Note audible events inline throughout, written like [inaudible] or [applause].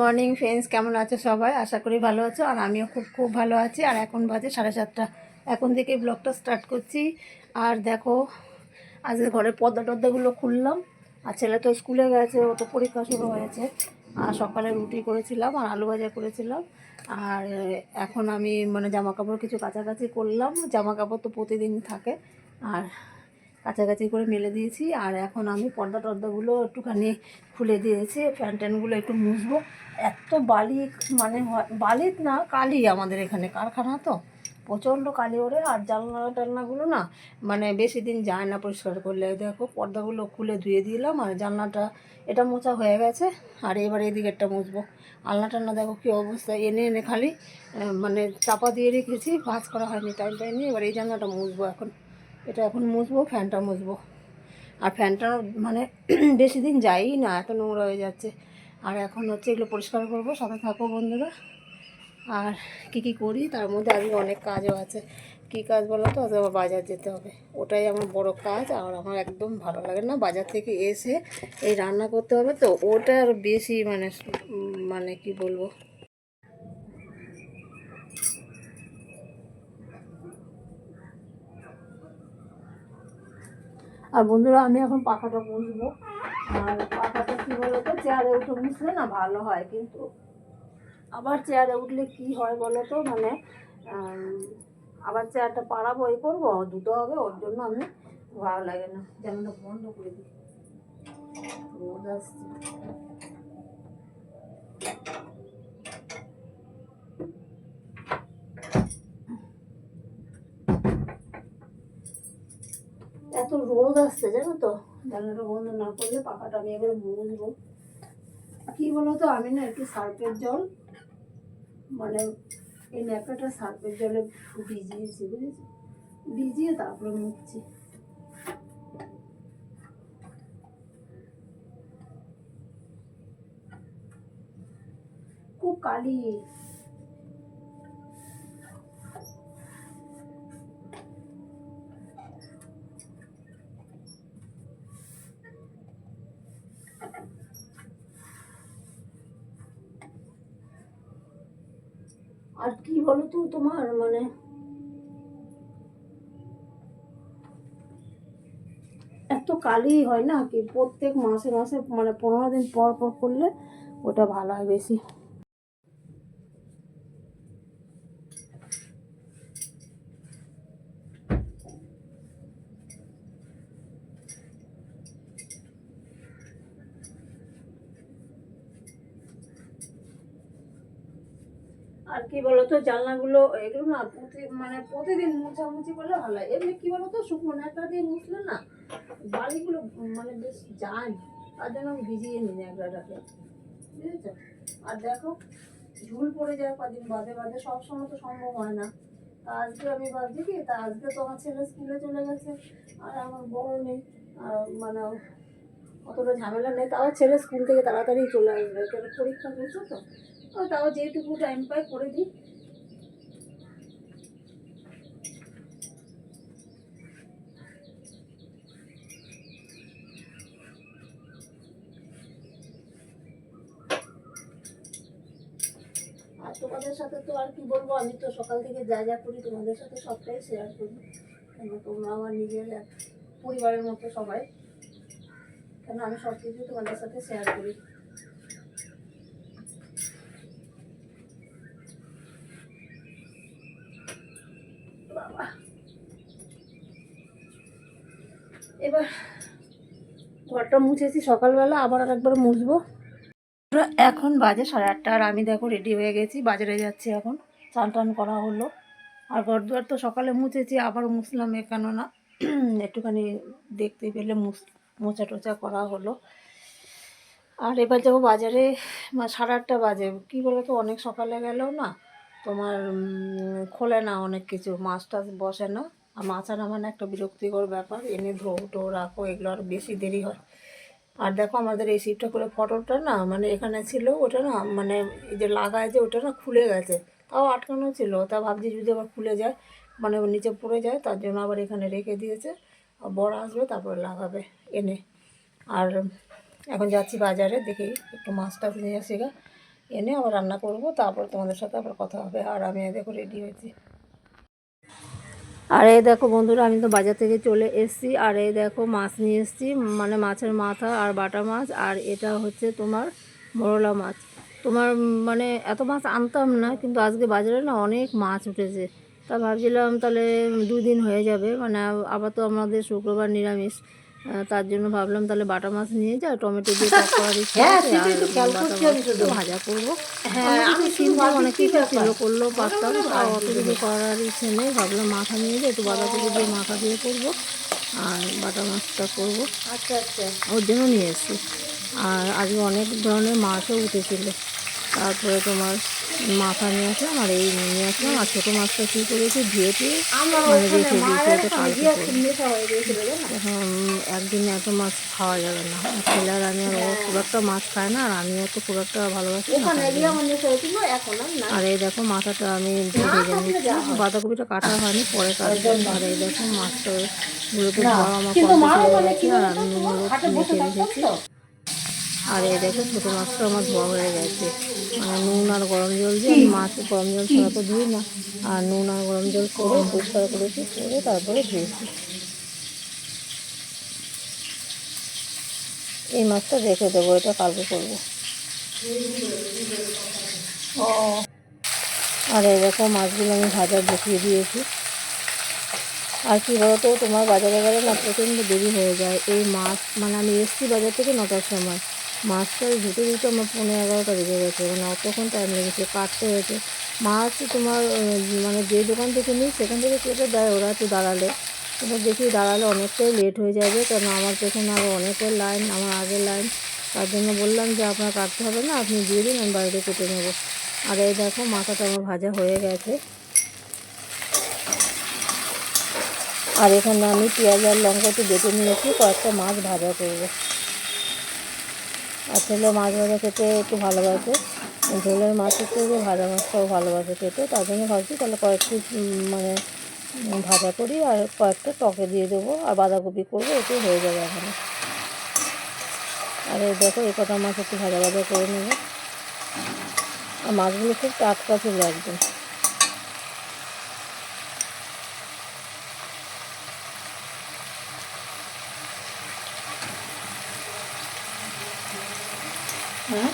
Morning friends কেমন আছো সবাই? আশা করি ভালো আছো, আর আমিও খুব খুব ভালো আছি। আর এখন বাজে সাড়ে সাতটা। এখন থেকে ব্লগটা স্টার্ট করছি। আর দেখো, আজকে ঘরের পর্দা টর্দাগুলো খুললাম। আর ছেলে তো স্কুলে গেছে, ও তো পরীক্ষা শুরু হয়েছে। আর সকালে রুটি করেছিলাম আর আলু ভাজা করেছিলাম। আর এখন আমি মানে জামা কাপড় কিছু কাছাকাছি করলাম। জামা কাপড় তো প্রতিদিন থাকে। আর কাছাকাছি করে মেলে দিয়েছি। আর এখন আমি পর্দা টর্দাগুলো একটুখানি খুলে দিয়েছি। ফ্যান ট্যানগুলো একটু মুছবো। এত বালি মানে বালির না, কালি আমাদের এখানে কারখানা তো। প্রচণ্ড কালি ওরে। আর জানলা টালনাগুলো না মানে বেশি দিন যায় না পরিষ্কার করলে। দেখো, পর্দাগুলো খুলে ধুয়ে দিলাম আর জানলাটা, এটা মোছা হয়ে গেছে। আর এবার এই দিকেরটা মুছবো। আলনা টালনা দেখো কী অবস্থা। এনে এনে খালি মানে চাপা দিয়ে রেখেছি। ভাজ করা হয়নি, টাইম পাইনি। এবার এই জানলাটা মুছবো এখন। এটা এখন মুছবো, ফ্যানটা মুছবো। আর ফ্যানটা মানে [clears throat] বেশি দিন যায়ই না, এত নোংরা হয়ে যাচ্ছে। আর এখন হচ্ছে এগুলো পরিষ্কার করব, সাথে থাকো বন্ধুরা। আর কি কি করি, তার মধ্যে আজকে অনেক কাজও আছে। কি কাজ বলো তো? আজকে আবার বাজার যেতে হবে। ওটাই আমার বড় কাজ, আর আমার একদম ভালো লাগে না বাজার থেকে এসে এই রান্না করতে হবে তো। ওটা আর বেশি মানে মানে কি বলব? আর বন্ধুরা, আমি এখন পাখাটা মুছবো। আর পাখাটা কী বলতো, চেয়ারে উঠে মুছলে না ভালো হয়, কিন্তু আবার চেয়ারে উঠলে কি হয় বলো তো মানে আবার চেয়ারটা পাড়াবো এই করব দুটো হবে, ওর জন্য আমি ভালো লাগে না। যেমনটা বন্ধ করে দিই। রোদ আসছে এত রোদ আসছে, জানো তো? জানাটা বন্ধ, না করলে পাখাটা আমি এবারে মুছবো কি বলো তো, আমি না একটু সার্ফের জল মানে এই ন্যাপকাটা সার্ফের জলে ভিজিয়েছি, বুঝেছি? ভিজিয়ে তারপরে মুছছি খুব কালি আর কি বলো তো তোমার মানে? এত কালি হয় না কি প্রত্যেক মাসে মাসে মানে পনেরো দিন পর পর করলে ওটা ভালো হয় বেশি। বলতো জানলাগুলো, এগুলো না প্রতি মানে প্রতিদিন মুছামুছি করলে ভালো হয়। এমনি কি বলতো, শুকনো ন্যাকড়া দিয়ে মুছলে না বালিগুলো মানে বেশ যায়। তার জন্য ভিজিয়ে নিই ন্যাকড়াটাকে। বুঝেছ? আর দেখো ঝুল পড়ে যায় কদিন বাদে বাদে, সব সময় তো সম্ভব হয় না। তা আজকে আমি ভাবছি কি, তা আজকে তো আমার ছেলে স্কুলে চলে গেছে, আর আমার বড় নেই আর মানে অতটা ঝামেলা নেই, তাও ছেলে স্কুল থেকে তাড়াতাড়ি চলে আসবে। পরীক্ষা করছ তো তাও যেটুকু টাইম পাই করে দিই আর তোমাদের সাথে তো আর কি বলব? আমি তো সকাল থেকে যা যা করি তোমাদের সাথে সবটাই শেয়ার করি। কেন তোমরা আমার নিজের পরিবারের মতো সবাই। কেন আমি সব কিছু তোমাদের সাথে শেয়ার করি। এবার ঘরটা মুছেছি সকালবেলা, আবার আর একবার মুছবো। এখন বাজে সাড়ে আটটা আর আমি দেখো রেডি হয়ে গেছি। বাজারে যাচ্ছি এখন। চান টান করা হলো। আর ঘর দুয়ার তো সকালে মুছেছি, আবার মুছলাম এ কেননা [clears throat] একটুখানি দেখতে পেলে মুছ মোচা টোচা করা হলো। আর এবার যাব বাজারে সাড়ে আটটা বাজে। কী বলো তো, অনেক সকালে গেলেও না। তোমার খোলে না অনেক কিছু। মাছ টাছ বসে না। আর মাছ আনা মানে একটা বিরক্তিকর ব্যাপার। এনে ধো টো রাখো, এগুলো আর বেশি দেরি হয়। আর দেখো আমাদের এই শিপটা করে ফটোটা না মানে এখানে ছিল ওটা না মানে এই যে লাগায় যে ওটা না খুলে গেছে। তাও আটকানো ছিল, তা ভাবছি যদি আবার খুলে যায় মানে নিচে পড়ে যায়, তার জন্য আবার এখানে রেখে দিয়েছে। আর বড় আসবে, তারপরে লাগাবে এনে। আর এখন যাচ্ছি বাজারে, দেখি একটু মাছ টাছ নিয়ে আসি এনে আবার রান্না করব, তারপর তোমাদের সাথে আবার কথা হবে। আর আমি দেখো রেডি হয়েছি। আর এই দেখো বন্ধুরা, আমি তো বাজার থেকে চলে এসছি। আর এই দেখো মাছ নিয়ে এসছি মানে মাছের মাথা আর বাটা মাছ। আর এটা হচ্ছে তোমার মরলা মাছ। তোমার মানে এত মাছ আনতাম না, কিন্তু আজকে বাজারে না অনেক মাছ উঠেছে। তা ভাবছিলাম তাহলে দুদিন হয়ে যাবে মানে আবার তো আমাদের শুক্রবার নিরামিষ। তার জন্য ভাবলাম তাহলে বাটা মাছ নিয়ে যাই টমেটো দিয়ে টক বাটা মাছটা ভাজা করব। হ্যাঁ আমি অনেক করলেও পারতাম আর অত কিছু করার ইচ্ছে নেই ভাবলাম মাথা নিয়ে যাই একটু বাঁধাকপি দিয়ে মাথা দিয়ে করব আর বাটা মাছটা করব। আচ্ছা আচ্ছা। ওর জন্য নিয়ে এসেছি। আর আজকে অনেক ধরনের মাছও উঠেছিল। তারপরে তোমার মাথা নিয়ে আসলাম আর এই নিয়ে আসলাম। আর ছোটো মাছটা কী করেছি? ধুয়ে টুয়ে মানে রেখে দিয়েছি ওটা কালকে জানো? এখন একদিনে এত মাছ খাওয়া যাবে না। ছেলে আর আমি আর ও খুব একটা মাছ খায় না আর আমিও তো খুব একটা ভালোবাসি আমার আর এই দেখো মাথাটা আমি ভেজে নিচ্ছি। বাঁধাকপিটা কাটা হয়নি পরে কাটবো। আর এই দেখো মাছটা গুলোকে ধোয়া আমার কমপ্লিট হয়ে গেছে আর আমি নুন রেখেছি। আর এই দেখো ছোটো মাছটা আমার ধোয়া হয়ে গেছে। মানে আর গরম জল দিয়ে মাছ গরম জল ছাড়া তো ধুই না আর নুন আর গরম জল করে পরিষ্কার করেছি করে তারপরে ধুয়েছি এই মাছটা রেখে দেবো এটা কালকে করব। আর দেখো মাছগুলো আমি ভাজা বসিয়ে দিয়েছি। আর কী বলতো তোমার বাজারে গেলে না প্রচণ্ড দেরি হয়ে যায়। এই মাছ মানে আমি এসছি বাজার থেকে নটার সময়। মাছটা ধুতে ধুতে আমার পনেরো এগারোটা বেজে গেছে। মানে অতক্ষণ টাইম লেগেছে কাটতে হয়েছে। মাছ তোমার মানে যে দোকান থেকে নিই, সেখান থেকে কেটে দেয়, ওরা একটু দাঁড়ালে। কিন্তু দেখি দাঁড়ালে অনেকটাই লেট হয়ে যাবে কারণ আমার পেছনে আরও অনেকের লাইন আমার আগের লাইন তার জন্য বললাম যে, আপনার কাটতে হবে না, আপনি দিয়ে দিন, আমি বাড়িতে কেটে নেব। আর এই দেখো, মাথাটা আমার ভাজা হয়ে গেছে। আর এখানে আমি পেঁয়াজ আর লঙ্কা একটু বেটে নিয়েছি, কয়েকটা মাছ ভাজা করব। আর ছেলে মাছ ভাজা খেতে একটু ভালোবাসে। ঝোলের মাছের থেকে ভাজা মাছটাও ভালোবাসে খেতে, তার জন্য ভাবছি তাহলে কয়েকটি মানে ভাজা করি আর কয়েকটা টকে দিয়ে দেবো আর বাঁধাকপি করব, এতে হয়ে যাবে এখানে। আর দেখো, এই কটা মাছ একটু ভাজা ভাজা করে নেব। আর মাছগুলো খুব টাটকা ছিল একদম হ্যাঁ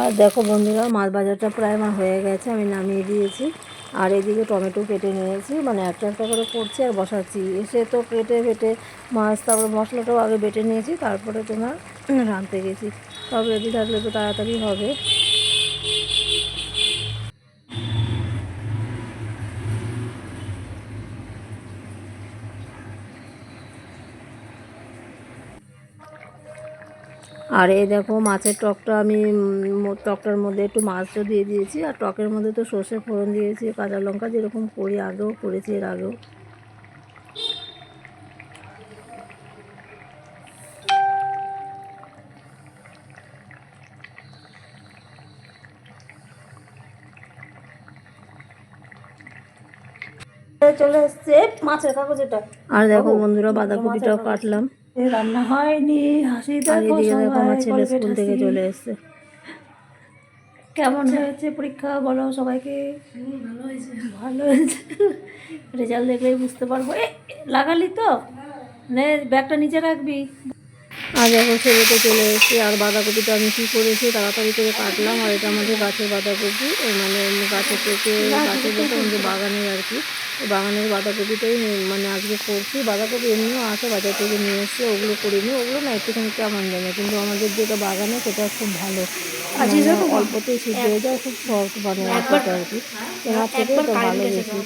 আর দেখো বন্ধুরা, মাছ বাজারটা প্রায় আমার হয়ে গেছে, আমি নামিয়ে দিয়েছি। আর এদিকে টমেটো কেটে নিয়েছি মানে একটা একটা করে করছি আর বসাচ্ছি। এসে তো কেটে বেটে মাছ, তারপরে মশলাটাও আগে বেটে নিয়েছি, তারপরে তোমার রাঁধতে গেছি। তবে রেডি থাকলে তো তাড়াতাড়ি হবে। আর এই দেখো মাছের টকটা আমি টকটার মধ্যে একটু মাছও দিয়ে দিয়েছি। আর টকের মধ্যে তো সর্ষে ফোড়ন দিয়েছি কাঁচা লঙ্কা যেরকম করি আগেও করেছি এর আগেও। চলে এসছে মাছের কাগজ এটা আর দেখো বন্ধুরা বাঁধাকপিটাও কাটলাম। রান্না হয়নি হাসি আর দেখো আমার ছেলে স্কুল থেকে চলে এসছে। কেমন হয়েছে পরীক্ষা বলো সবাইকে? ভালো হয়েছে। ভালো হয়েছে রেজাল্ট দেখলেই বুঝতে পারব। এ লাগালি তো? নে ব্যাগটা নিচে রাখবি। আর দেখো ছেলেতে চলে এসেছি আর বাঁধাকপিটা আমি কী করেছি তাড়াতাড়ি করে কাটলাম আর এটা আমাদের গাছের বাঁধাকপি মানে গাছের থেকে গাছের বলতে আমাদের বাগানের আর কি। বাগানের বাঁধাকপিটাই মানে আজকে করছি। বাঁধাকপি এমনিও আছে বাজার থেকে নিয়ে এসছে ওগুলো করিনি ওগুলো না একটুখানি কেমন জানে কিন্তু আমাদের যেটা বাগানে সেটা খুব ভালো। মানে অল্পতেই সিদ্ধ হয়ে যায় খুব সফট মানে আর কি। কেনার থেকে এটা ভালো বেশি।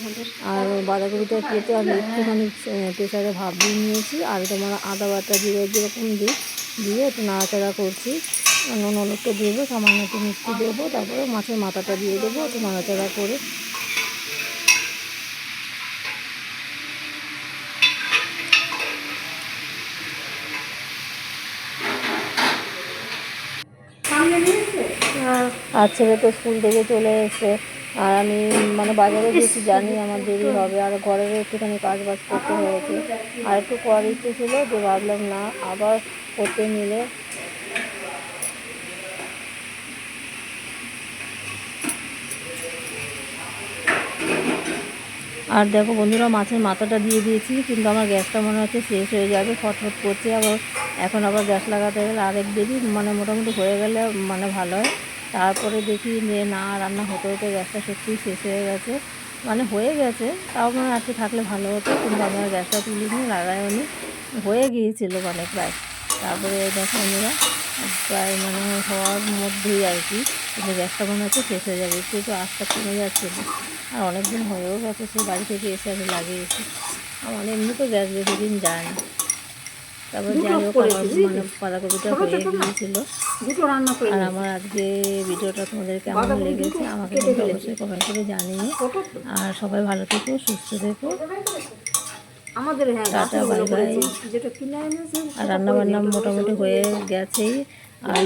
আর বাঁধাকপিটা কেটে আমি একটুখানি প্রেসারে ভাব দিয়ে নিয়েছি। আর তোমার আদা বাটা জিরে যেরকম দিই দিয়ে একটু নাড়াচাড়া করছি। নুন হলুদটা দেবো সামান্য একটু মিষ্টি দেবো তারপরে মাছের মাথাটা দিয়ে দেবো একটু নাড়াচাড়া করে আর ছেলে তো স্কুল থেকে চলে এসছে। আর আমি মানে বাজারে গেছি, জানি আমার দেরি হবে। আর ঘরের একটুখানি কাজ বাজ করতে হয়েছে। আর একটু করার ইচ্ছে ছিল যে ভাবলাম, না, আবার করতে নিলে। আর দেখো বন্ধুরা, মাছের মাথাটা দিয়ে দিয়েছি, কিন্তু আমার গ্যাসটা মনে হচ্ছে শেষ হয়ে যাবে, ফটফট করছে। আবার এখন আবার গ্যাস লাগাতে গেলে আরেক দেরি মানে মোটামুটি হয়ে গেলে মানে ভালো হয়। তারপরে দেখি যে, না, রান্না হতে হতে গ্যাসটা সত্যিই শেষ হয়ে গেছে। মানে হয়ে গেছে, তাও মানে আজকে থাকলে ভালো হতো, কিন্তু আমি আর গ্যাসটা তুলিনি লাগাইনি হয়ে গিয়েছিল মানে প্রায়। তারপরে দেখো বন্ধুরা, প্রায় মানে হওয়ার মধ্যেই আর কি কিন্তু গ্যাসটা মনে হচ্ছে শেষ হয়ে যাবে, একটু একটু আস্তে কমে যাচ্ছিল আর অনেক দিন হয়েও গেছে সে বাড়ি থেকে এসে আমি লাগিয়েছি। আমার এমনি তো গ্যাস বেশি দিন যায় না। তারপর যাই হোক আমার মানে বাঁধাকপিটা হয়ে গিয়েছিল। আর আমার আজকে ভিডিওটা তোমাদের কেমন লেগেছে আমাকে কিন্তু অবশ্যই কমেন্ট করে জানিও। আর সবাই ভালো থেকো সুস্থ থেকো। আমাদের হ্যাঁ টাটা বাই বাই আর মোটামুটি হয়ে গেছেই। আর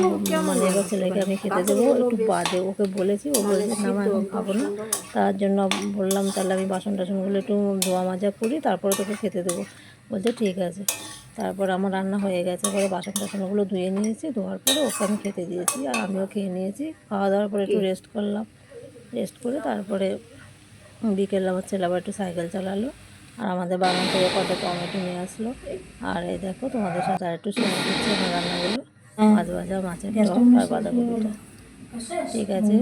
মানে এবার ছেলেকে আমি খেতে দেবো। একটু বাদে ওকে বলেছি ও বলেছে না মা এখন খাব না। তার জন্য বললাম তাহলে আমি বাসন টাসনগুলো একটু ধোয়া মাজা করি তারপরে তোকে খেতে দেবো। বলছে ঠিক আছে। তারপর আমার রান্না হয়ে গেছে পরে বাসন টাসনগুলো ধুয়ে নিয়েছি ধোয়ার পরে ওকে আমি খেতে দিয়েছি আর আমিও খেয়ে নিয়েছি। খাওয়া দাওয়ার পরে একটু রেস্ট করলাম। রেস্ট করে তারপরে বিকেল আমার ছেলে আবার একটু সাইকেল চালালো আর আমাদের বাগান থেকে কত টমেটো নিয়ে আসলো। আর এই দেখো তোমাদের সাথে আর একটু শেয়ার করছি আমার রান্নাগুলো। মাছ ভাজা মাছের টক আর বাঁধাকপিটা। ঠিক আছে।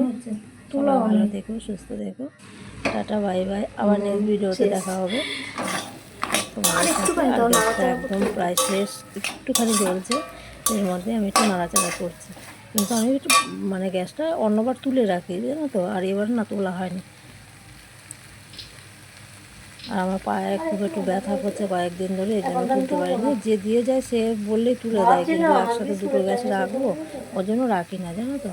তোমরা ভালো থেকো সুস্থ থেকো। টাটা বাই বাই আবার নেক্সট ভিডিওতে দেখা হবে। গ্যাসটা একদম প্রায় শেষ। একটুখানি জ্বলছে এর মধ্যে আমি একটু নাড়াচাড়া করছি। কিন্তু আমি একটু মানে গ্যাসটা অন্যবার তুলে রাখি জানো তো? আর এবার না তোলা হয়নি। আর আমার পায়ে খুব একটু ব্যথা করছে কয়েকদিন ধরে এই জন্য তুলতে পারিনি। যে দিয়ে যায় সে বললেই তুলে দেয় কিন্তু একসাথে দুটো গ্যাস রাখব ওর জন্য রাখি না জানো তো?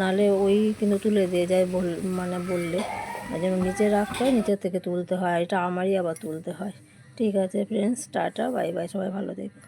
নালে ওই কিন্তু তুলে দিয়ে যায় বল মানে বললে। ওই জন্য নিচে রাখতে হয় নিচের থেকে তুলতে হয় এটা আমারই আবার তুলতে হয়। ঠিক আছে ফ্রেন্ডস টাটা বাই বাই সবাই ভালো থেকো